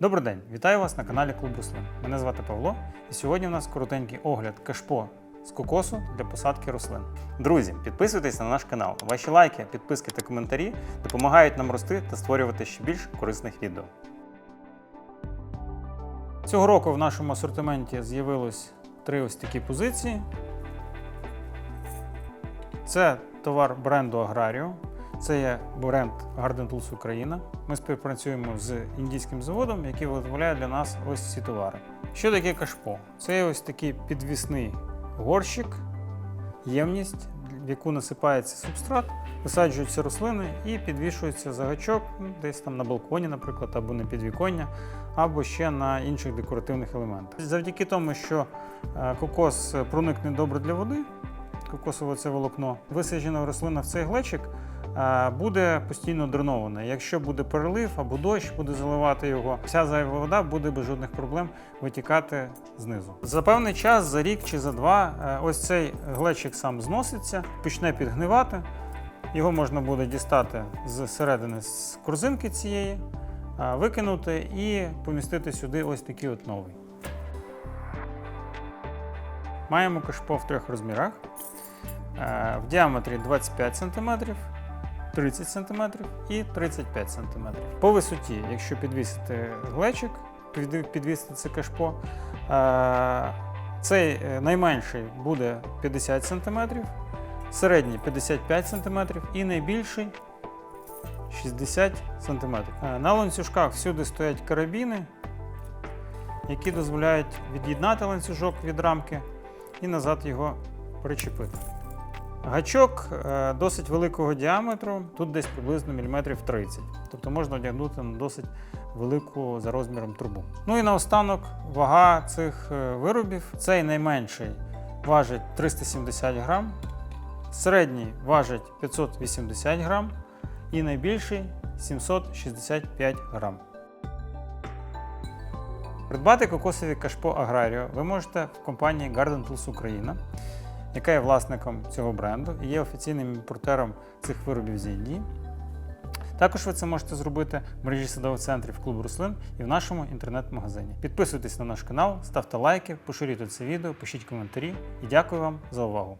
Добрий день, вітаю вас на каналі Клуб Рослин. Мене звати Павло, і сьогодні у нас коротенький огляд кашпо з кокосу для посадки рослин. Друзі, підписуйтесь на наш канал. Ваші лайки, підписки та коментарі допомагають нам рости та створювати ще більш корисних відео. Цього року в нашому асортименті з'явилось три ось такі позиції. Це товар бренду Аграріо. Це є бренд Garden Tools Україна. Ми співпрацюємо з індійським заводом, який виготовляє для нас ось ці товари. Що таке кашпо? Це ось такий підвісний горщик, ємність, в яку насипається субстрат, висаджуються рослини і підвішується загачок ну, десь там на балконі, наприклад, або на підвіконня, або ще на інших декоративних елементах. Завдяки тому, що е, кокос проникне добре для води, кокосове це волокно, висаджена рослина в цей глечик буде постійно дренована. Якщо буде перелив або дощ буде заливати його, вся зайва вода буде без жодних проблем витікати знизу. За певний час, за рік чи за два, е, ось цей глечик сам зноситься, почне підгнивати. Його можна буде дістати з середини з корзинки цієї, е, викинути і помістити сюди ось такий от новий. Маємо кашпо в трьох розмірах. Е, В діаметрі 25 см, 30 см і 35 см. По висоті, якщо підвісити глечик, під- підвісити це кашпо, е, цей е, найменший буде 50 см, середній 55 см і найбільший 60 см. Е, На ланцюжках всюди стоять карабіни, які дозволяють від'єднати ланцюжок від рамки і назад його причепити. Гачок е, досить великого діаметру, тут десь приблизно міліметрів 30. Тобто можна одягнути на досить велику за розміром трубу. Ну і наостанок вага цих е, виробів. Цей найменший важить 370 грам, середній важить 580 грам і найбільший 765 грам. Придбати кокосові кашпо Аграріо ви можете в компанії Garden Tools Україна, яка є власником цього бренду і є офіційним імпортером цих виробів з Індії. Також ви це можете зробити в мережі садових центрів клубу рослин і в нашому інтернет-магазині. Підписуйтесь на наш канал, ставте лайки, поширюйте це відео, пишіть коментарі і дякую вам за увагу.